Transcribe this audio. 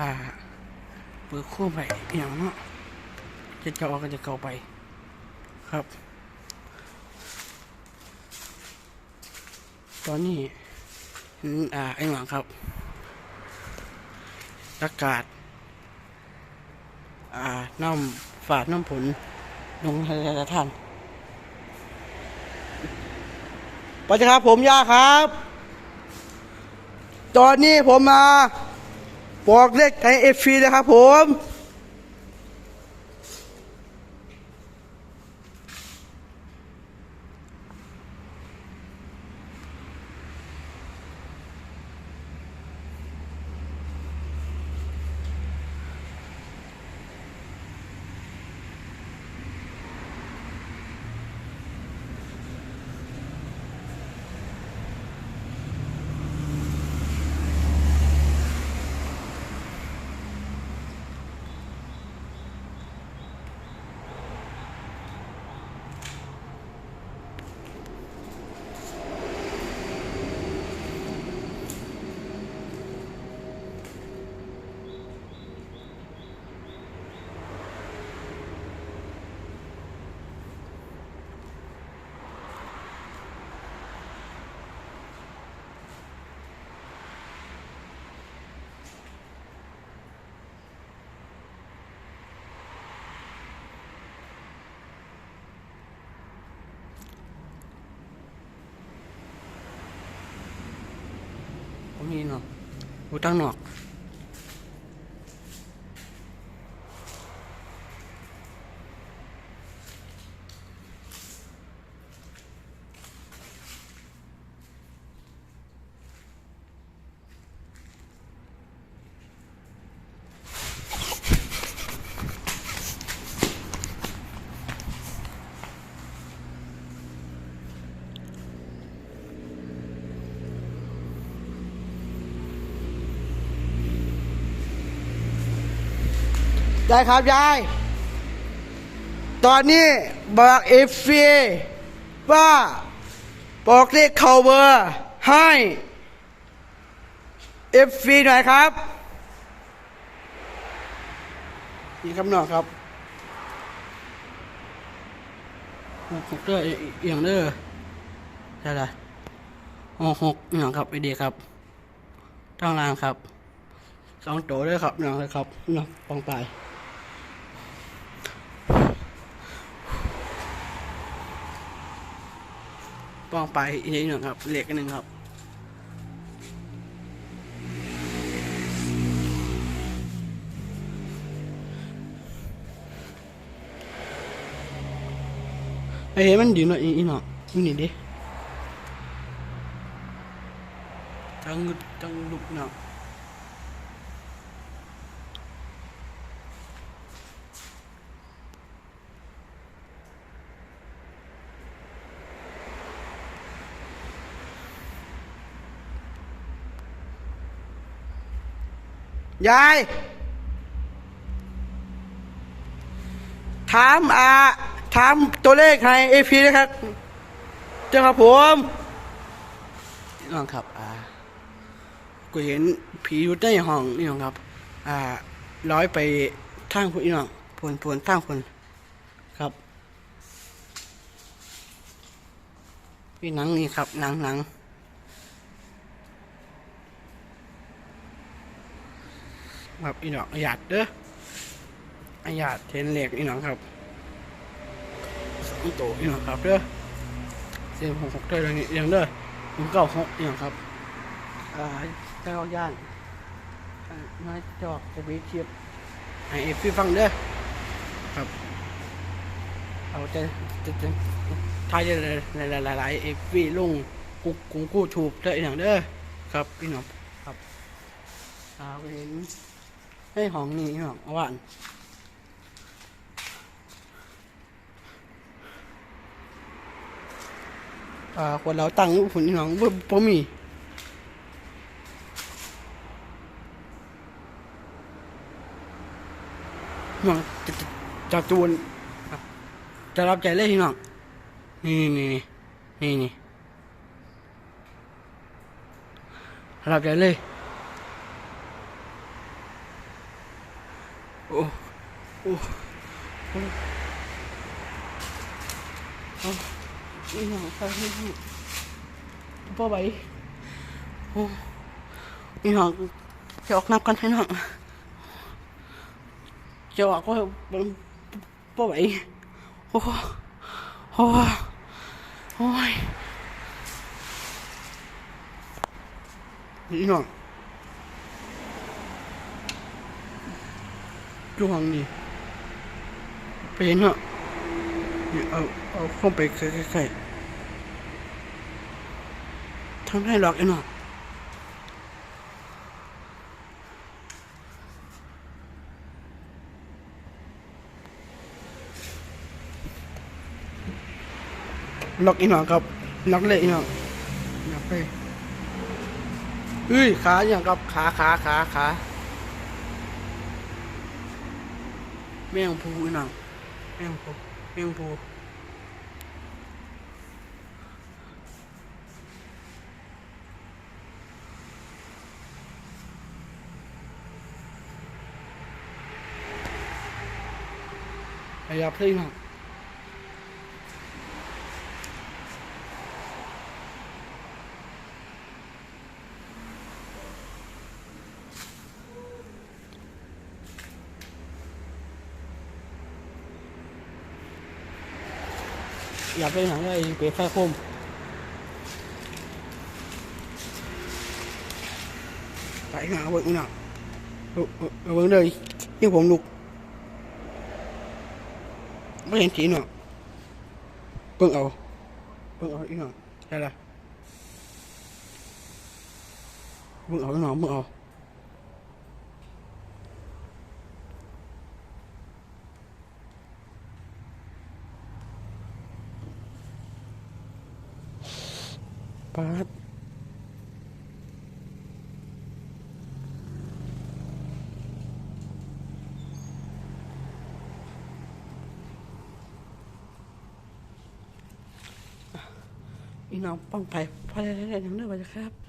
อ่าเปิดคู่ไปอย่างเนาะจะเจาะก็จะเก่าไป ครับ ตอนนี้อืมอ่าไอ้หวังครับ อากาศ อ่าน้ำฝาดน้ำผลลงทะเลท่านปัจจุครับผมยาครับ ตอนนี้ผมมา บอกเลขในเอฟฟีนะครับผม ผมมี เนาะหูตั้งหนอกยายครับยาย ตอนนี้บอกเอฟฟีว่าบอกเลขเคาเบอร์ให้เอฟฟีหน่อยครับนี่คำหนอกครับหกหกเด้อเอียงเด้อใช่ละหกหกเอียงครับไอเดียครับตั้งรางครับสองโตวด้วยครับเอียงเลยครับเนาะปองไป ป้องไปอีกนิดหนึ่งครับเหล็กอันหนึ่งครับไอ้เห็นมันดีหน่อยอีหน่อยนี่ดิจังจังลุกหน่อย ยาย ถามอาถามตัวเลขให้เอพีนะครับเจ้าครับผมน้องครับ อ่า กูเห็นผีอยู่ใต้ห้องนี่น้องครับ อ่าร้อยไปทางพุ่นนี่น้องพวนพวนทางพวนครับพี่หนังนี่ครับหนังหนัง ครับอีน้องหยาดเด้ออาหยาดเทนเหล็กอีน้องครับสองโตอีน้องครับเด้อเสียงหกหกเด้ออย่างนี้อย่างเด้อหนึ่งเก้าหกอย่างครับอ่าเก้าย่านมาจอกจะบีเทียบให้เอฟซีฟังเด้อครับเอาจะจะจะทายจะหลายหลายๆเอฟซีลงกุ๊กกุ้งกู้ถูกเด้ออย่างเด้อครับพี่น้องครับอ่าเห็น ให้ห้องนี้หองอ่านอ่าคนเราตั้งผุนหนองบ่บ่มีหนองจะจ,จ,จูนจะรับใจเลยพี่น้อง นี่นี่นี่นี่นี่รับใจเลย โอ้โอ้โอ้เอาอีหยังใส่ให้ดูบ่ไหวโอ้ จุห้องนี่เปเห็นเหรอเอาเอาเข้อมไปใส่ใส่ทำให้หลอกไอ้หนอหลอกอีหนอครับหลอกเลยอีหนออยาไปเฮ้ยขาอย่างกับขาขาขาขา แมงพูหนังแมงพูแมงพูขยับเลยหน่อยอยากไปหนัง ไอ้เป๋ไฟคมไปหาเบิ่งหนังเบิ่งเบิ่งเลยที่ผมลุกไม่เห็นสีหน่อยเบิ่งเอาเบิ่งเอาอีกหน่อยใช่ละเบิ่งเอาอีกหน่อยเบิ่งเอา ปาดอีน้องป้องไปพอได้ได้ได้งเรื่องไปครับ